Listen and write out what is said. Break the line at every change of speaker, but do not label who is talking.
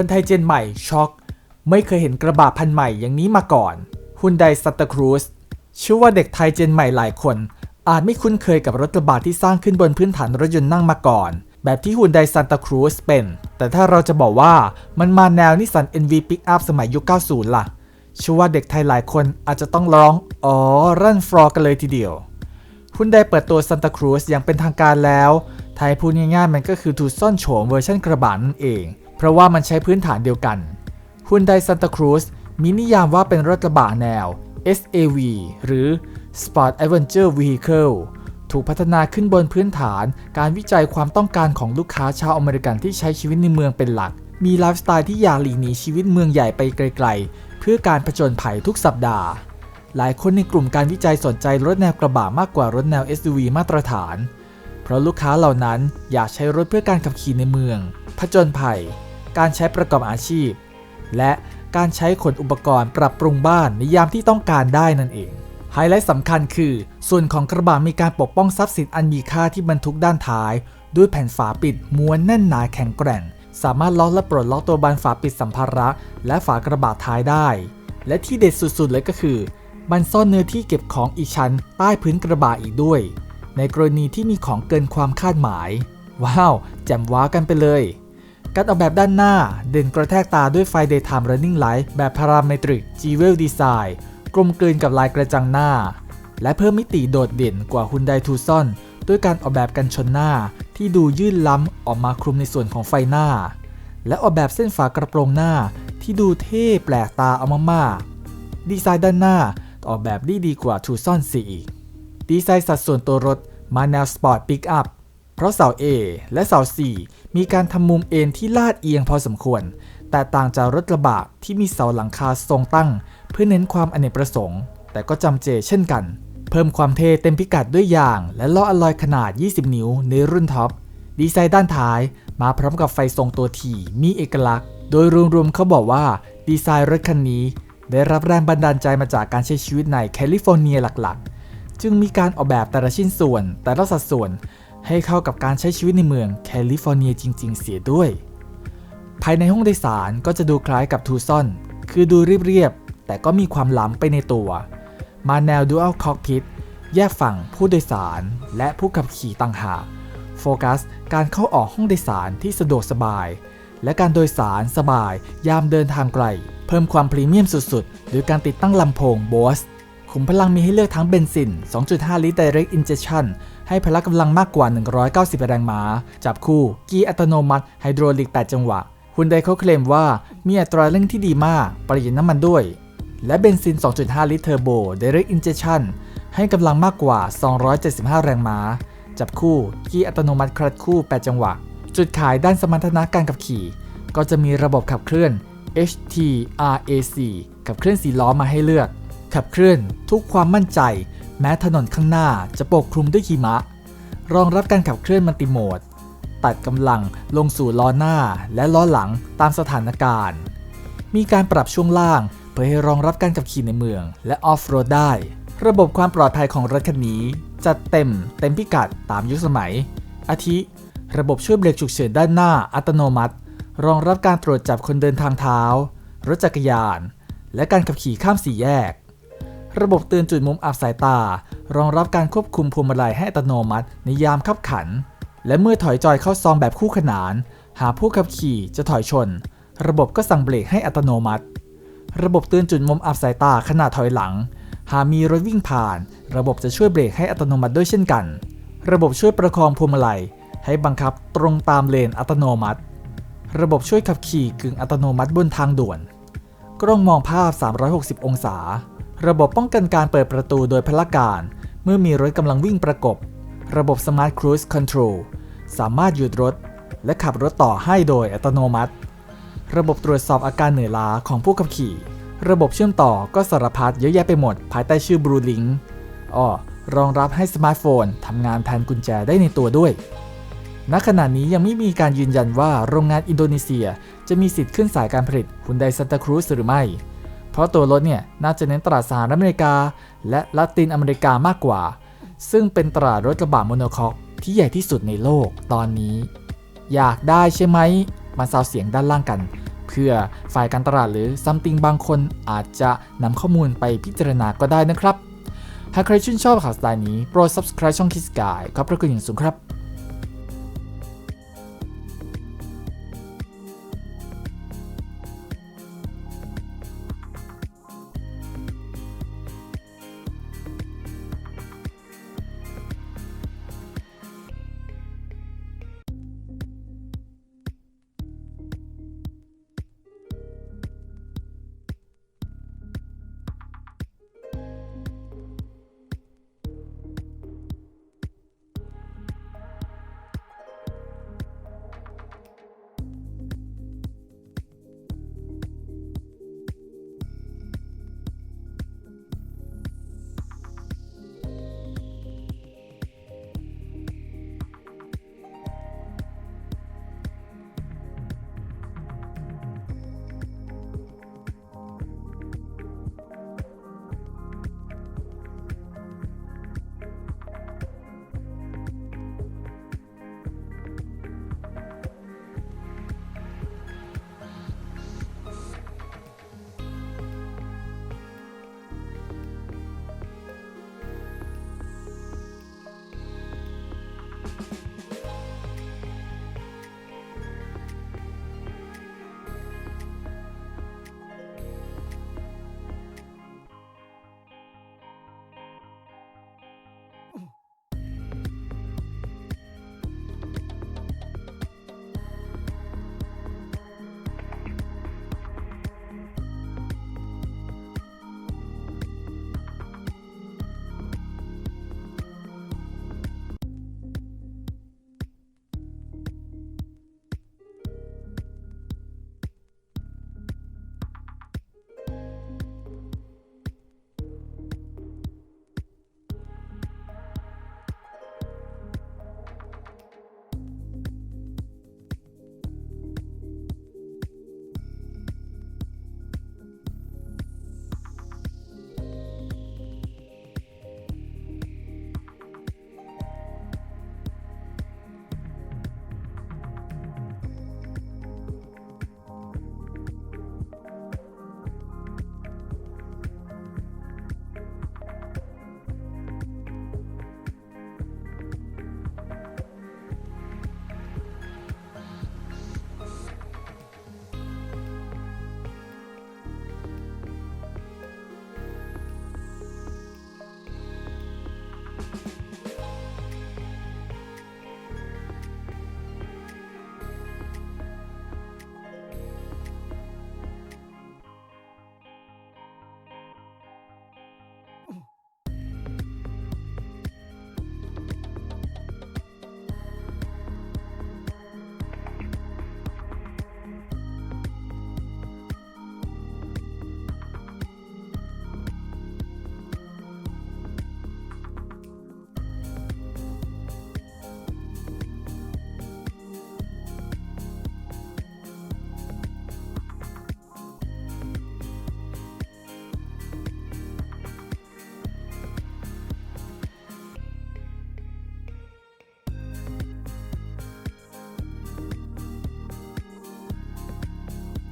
คนไทยเจนใหม่ช็อก ไม่เคยเห็นกระบะพันใหม่อย่างนี้มาก่อนฮุนไดซัต a ครูสเชื่อว่าเด็กไทยเจนใหม่หลายคน อาจไม่คุ้นเคยกับรถกระบะที่สร้างขึ้นบนพื้นฐานรถยนต์นั่งมาก่อน แบบที่ฮุนไดซันตาครูสเป็น แต่ถ้าเราจะบอกว่ามันมาแนวนิสสัน NV Pickup สมัยยุค 90 ล่ะเชื่อว่าเด็กไทยหลายคนอาจจะต้องร้อง อ๋อ รันฟลอกันเลยทีเดียวฮุนไดเปิดตัวซันตาครูสอย่างเป็นทางการแล้วไทยพูดง่ายๆมันก็คือทูซ่อนโฉมเวอร์ชันกระบะนั่นเอง เพราะว่ามันใช้พื้นฐานเดียวกันฮุนไดซันตาครูสมีนิยามว่าเป็นรถกระบะแนว SAV หรือ Sport Adventure Vehicle ถูกพัฒนาขึ้นบนพื้นฐานการวิจัยความต้องการของลูกค้าชาวอเมริกันที่ใช้ชีวิตในเมืองเป็นหลัก มีไลฟ์สไตล์ที่อยากหลีกหนีชีวิตเมืองใหญ่ไปไกลๆ เพื่อการผจญภัยทุกสัปดาห์ หลายคนในกลุ่มการวิจัยสนใจรถแนวกระบะมากกว่ารถแนว SUV มาตรฐาน เพราะลูกค้าเหล่านั้นอยากใช้รถเพื่อการขับขี่ในเมือง ผจญภัย การใช้ประกอบอาชีพ และการใช้ขนอุปกรณ์ปรับปรุงบ้านในยามที่ต้องการได้นั่นเอง ไฮไลท์สำคัญคือ ส่วนของกระบะมีการปกป้องทรัพย์สินอันมีค่าที่บรรทุกด้านท้าย ด้วยแผ่นฝาปิดม้วนแน่นหนาแข็งแกร่ง สามารถล็อกและปลดล็อกตัวบานฝาปิดสัมภาระและฝากระบะท้ายได้ และที่เด็ดสุดๆเลยก็คือ มันซ่อนเนื้อที่เก็บของอีกชั้น ใต้พื้นกระบะอีกด้วย ในกรณีที่มีของเกินความคาดหมาย ว้าวแจ่มว้ากันไปเลย การออกแบบด้านหน้าเด่นกระแทกตาด้วยไฟ Daytime Running Light แบบ Parametric Jewel Design กลมกลืนกับลายกระจังหน้า และเพิ่มมิติโดดเด่นกว่า Hyundai Tucson ด้วยการออกแบบกันชนหน้าที่ดูยื่นล้ำออกมาคลุมในส่วนของไฟหน้า และออกแบบเส้นฝากระโปรงหน้าที่ดูเท่แปลกตาเอามากๆดีไซน์ด้านหน้าออกแบบได้ดีกว่า Tucson เสียอีก ดีไซน์สัดส่วนตัวรถมาแนวสปอร์ตปิกอัพ เพราะเสา A และเสา C มีการทำมุมเอ็นที่ลาดเอียงพอสมควร แต่ต่างจากรถกระบะที่มีเสาหลังคาทรงตั้ง เพื่อเน้นความอเนกประสงค์ แต่ก็จำเจเช่นกัน เพิ่มความเท่เต็มพิกัดด้วยยาง และล้ออลลอยขนาด 20 นิ้วในรุ่นท็อป ดีไซน์ด้านท้ายมาพร้อมกับไฟทรงตัวทีมีเอกลักษณ์ โดยรวมๆเขาบอกว่าดีไซน์รถคันนี้ ได้รับแรงบันดาลใจมาจากการใช้ชีวิตในแคลิฟอร์เนียหลักๆ จึงมีการออกแบบแต่ละชิ้นส่วนแต่ละสัดส่วน ให้เข้ากับการใช้ชีวิตในเมืองแคลิฟอร์เนียจริง ๆ เสียด้วย ภายในห้องโดยสารก็จะดูคล้ายกับทูซอน คือดูเรียบๆ แต่ก็มีความล้ำไปในตัว มาแนว Dual Cockpit แยกฝั่งผู้โดยสารและผู้ขับขี่ต่างหาก โฟกัส การเข้าออกห้องโดยสารที่สะดวกสบาย และการโดยสารสบายยามเดินทางไกล เพิ่มความพรีเมียมสุดๆ โดยการติดตั้งลำโพง Bose ขุมพลังมีให้เลือกทั้งเบนซิน 2.5 ลิตร Direct Injection ให้พละกำลังมากกว่า 190 แรงม้า จับคู่ กีอัตโนมัติ ไฮดรอลิก 8 จังหวะฮุนไดเขาเคลมว่ามีอัตราเร่งที่ดีมาก ประหยัดน้ำมันด้วย และเบนซิน 2.5 ลิตรเทอร์โบ Direct Injection ให้กำลังมากกว่า 275 แรงม้า จับคู่ กีอัตโนมัติคลัตช์คู่ 8 จังหวะ จุดขายด้านสมรรถนะการขับขี่ ก็จะมีระบบขับเคลื่อน HTRAC ขับเคลื่อนสีล้อมาให้เลือก ขับเคลื่อนทุกความมั่นใจ แม้ถนนข้างหน้าจะปกคลุมด้วยหิมะ รองรับการขับเคลื่อนมัลติโหมด ตัดกำลังลงสู่ล้อหน้าและล้อหลังตามสถานการณ์ มีการปรับช่วงล่างเพื่อให้รองรับการขับขี่ในเมือง และออฟโรดได้ ระบบความปลอดภัยของรถคันนี้จัดเต็มเต็มพิกัดตามยุคสมัย อาทิ ระบบช่วยเบรกฉุกเฉินด้านหน้าอัตโนมัติ รองรับการตรวจจับคนเดินทางเท้า รถจักรยาน และการขับขี่ข้ามสี่แยก ระบบเตือนจุดมุมอับสายตา รองรับการควบคุมพวงมาลัยให้อัตโนมัติในยามขับขัน และเมื่อถอยจอยเข้าซองแบบคู่ขนาน หากผู้ขับขี่จะถอยชน ระบบก็สั่งเบรกให้อัตโนมัติ ระบบเตือนจุดมุมอับสายตาขณะถอยหลัง หากมีรถวิ่งผ่าน ระบบจะช่วยเบรกให้อัตโนมัติด้วยเช่นกัน ระบบช่วยประคองพวงมาลัย ให้บังคับตรงตามเลนอัตโนมัติ ระบบช่วยขับขี่กึ่งอัตโนมัติบนทางด่วน กล้องมองภาพ 360 องศา ระบบป้องกันการเปิดประตูโดยพละการ เมื่อมีรถกำลังวิ่งประกบ ระบบ Smart Cruise Control สามารถหยุดรถ และขับรถต่อให้โดยอัตโนมัติ ระบบตรวจสอบอาการเหนื่อยล้าของผู้ขับขี่ ระบบเชื่อมต่อก็สารพัดเยอะแยะไปหมด ภายใต้ชื่อ Blue Link อ้อรองรับให้สมาร์ทโฟนทำงานแทนกุญแจได้ในตัวด้วย ณ ขณะนี้ยังไม่มีการยืนยันว่าโรงงานอินโดนีเซีย จะมีสิทธิ์ขึ้นสายการผลิตฮุนไดซันตาครูซหรือไม่ เพราะตัวรถเนี่ยน่าจะเน้นตลาดสหรัฐอเมริกา และละตินอเมริกามากกว่า ซึ่งเป็นตลาดรถกระบะโมโนคอกที่ใหญ่ที่สุดในโลกตอนนี้ อยากได้ใช่ไหมมาซาวเสียงด้านล่างกัน เพื่อฝ่ายการตลาดหรือซัมติงบางคนอาจจะนำข้อมูลไปพิจารณาก็ได้นะครับ หากใครชื่นชอบข่าวสไตล์นี้โปรด subscribe ช่องคิสกายขอบพระคุณอย่างสูงครับ